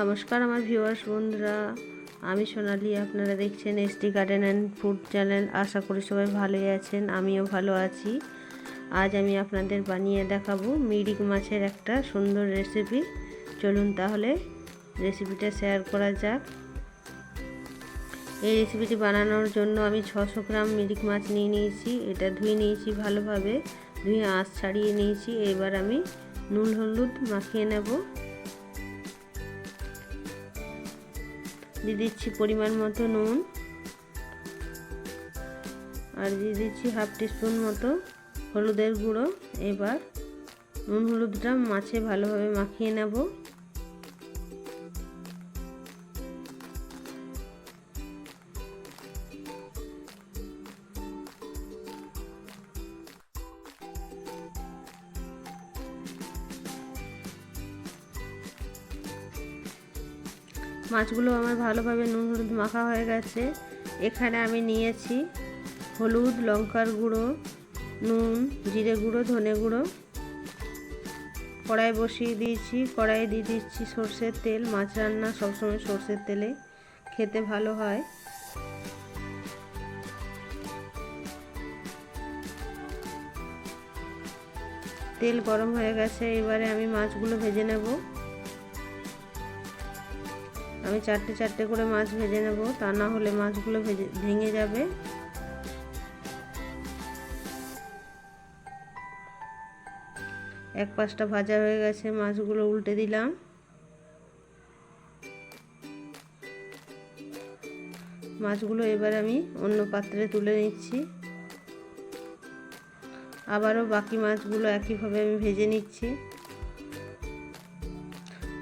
নমস্কার আমার ভিউয়ার্স বন্ধুরা। আমি সোনালি, আপনারা দেখছেন S T garden and food channel আশা করি সবাই ভালোই আছেন, আমিও ভালো আছি। আজ আমি আপনাদের বানিয়ে দেখাবো মিরিক মাছের একটা সুন্দর রেসিপি চলুন তাহলে রেসিপিটা শেয়ার করা যাক। এই রেসিপিটি বানানোর জন্য আমি ছশো গ্রাম মিরিক মাছ নিয়ে নিয়েছি। এটা ধুয়ে নিয়েছি ভালোভাবে। ধুয়ে আঁশ ছাড়িয়ে নিয়েছি। এবার আমি নুন হলুদ মাখিয়ে নেব। দিয়ে দিচ্ছি পরিমাণ মতো নুন। আর দিয়ে দিচ্ছি হাফ টিস্পুন মতো হলুদের গুঁড়ো। এবার নুন হলুদটা মাছে ভালোভাবে মাখিয়ে নেব। মাছগুলো আমার ভালোভাবে নুন হলুদ মাখা হয়ে গেছে। এখানে আমি নিয়েছি হলুদ, লঙ্কার গুঁড়ো, নুন, জিরে গুঁড়ো, ধনে গুঁড়ো। কড়াই বসিয়ে দিয়েছি কড়াইয়ে দিয়ে দিচ্ছি সর্ষের তেল। মাছ রান্না সবসময় সর্ষের তেলে খেতে ভালো হয়। তেল গরম হয়ে গেছে, এবারে আমি মাছগুলো ভেজে নেব। আমি চারটে চারটে করে মাছ ভেজে নেব, তা না হলে মাছগুলো ভেজে ভেঙে যাবে। এক পাশটা ভাজা হয়ে গেছে, মাছগুলো উল্টে দিলাম। মাছগুলো এবার আমি অন্য পাত্রে তুলে নিচ্ছি। আবারও বাকি মাছগুলো একইভাবে আমি ভেজে নিচ্ছি।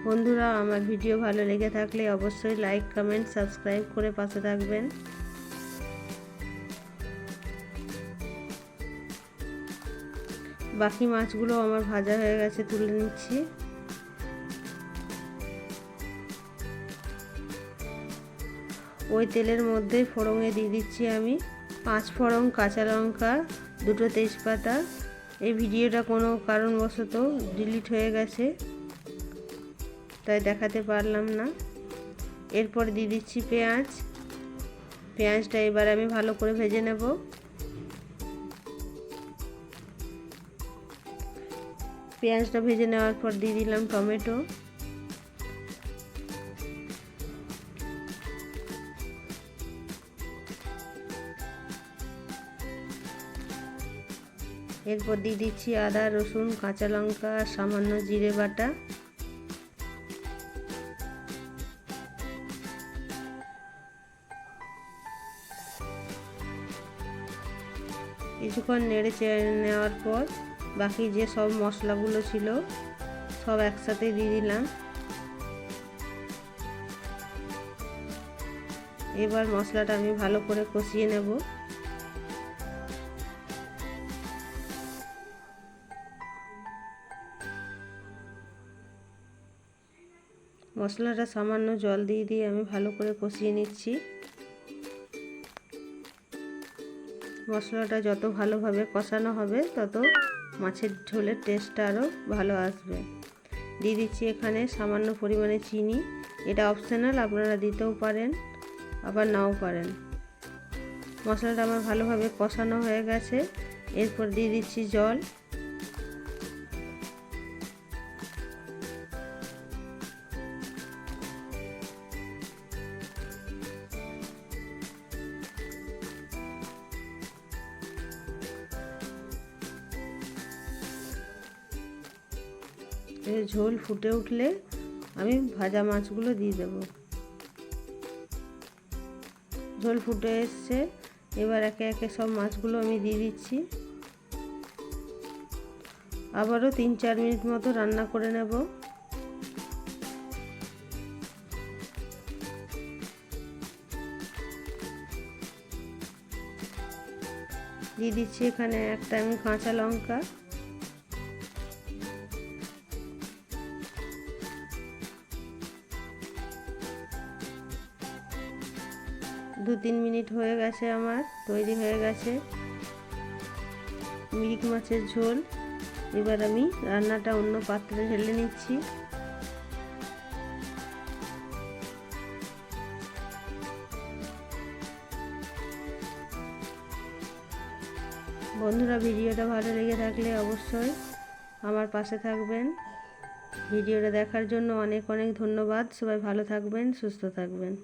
বন্ধুরা, আমার ভিডিও ভালো লেগে থাকলে অবশ্যই লাইক কমেন্ট সাবস্ক্রাইব করে পাশে থাকবেন। বাকি মাছগুলো আমার ভাজা হয়ে গেছে, তুলে নিচ্ছি। ওই তেলের মধ্যে ফোড়ঙে দিয়ে দিচ্ছি আমি পাঁচ ফোড়ং কাঁচা লঙ্কা, দুটো তেজপাতা। এই ভিডিওটা কোনো কারণবশত ডিলিট হয়ে গেছে। তাই দেখাতে পারলাম না। এরপর দিয়ে দিচ্ছি পেঁয়াজ। পেঁয়াজটা এবার আমি ভালো করে ভেজে নেব। পেঁয়াজটা ভেজে নেওয়ার পর দিয়ে দিলাম টমেটো। এরপর দিয়ে দিচ্ছি আদা, রসুন, কাঁচা লঙ্কা, সামান্য জিরে বাটা। কিছুক্ষণ নেড়ে নেওয়ার পর বাকি যে সব মশলাগুলো ছিল, সব একসাথে দিয়ে দিলাম। এবার মশলাটা আমি ভালো করে কষিয়ে নেব। মশলাটা সামান্য জল দিয়ে দিয়ে আমি ভালো করে কষিয়ে নিচ্ছি। মশলাটা যত ভালোভাবে কষানো হবে, তত মাছের ঝোলের টেস্টটা আরও ভালো আসবে। দিয়ে দিচ্ছি এখানে সামান্য পরিমাণে চিনি। এটা অপশনাল আপনারা দিতেও পারেন, আবার নাও পারেন। মশলাটা আমার ভালোভাবে কষানো হয়ে গেছে। এরপর দিয়ে দিচ্ছি জল। ঝোল ফুটে উঠলে আমি ভাজা মাছগুলো দিয়ে দেব। ঝোল ফুটে এসছে, এবার একে একে সব মাছগুলো আমি দিয়ে দিচ্ছি। আবারও তিন চার মিনিট মতো রান্না করে নেব। দিয়ে দিচ্ছি এখানে একটা আমি কাঁচা লঙ্কা। দু তিন মিনিট হয়ে গেছে আমার, তৈরি হয়ে গেছে। মিরিক মাছের ঝোল। এবার আমি রান্নাটা অন্য পাত্রে ঢেলে নিচ্ছি। বন্ধুরা, ভিডিওটা ভালো লেগে থাকলে অবশ্যই আমার পাশে থাকবেন। ভিডিওটা দেখার জন্য অনেক অনেক ধন্যবাদ। সবাই ভালো থাকবেন, সুস্থ থাকবেন।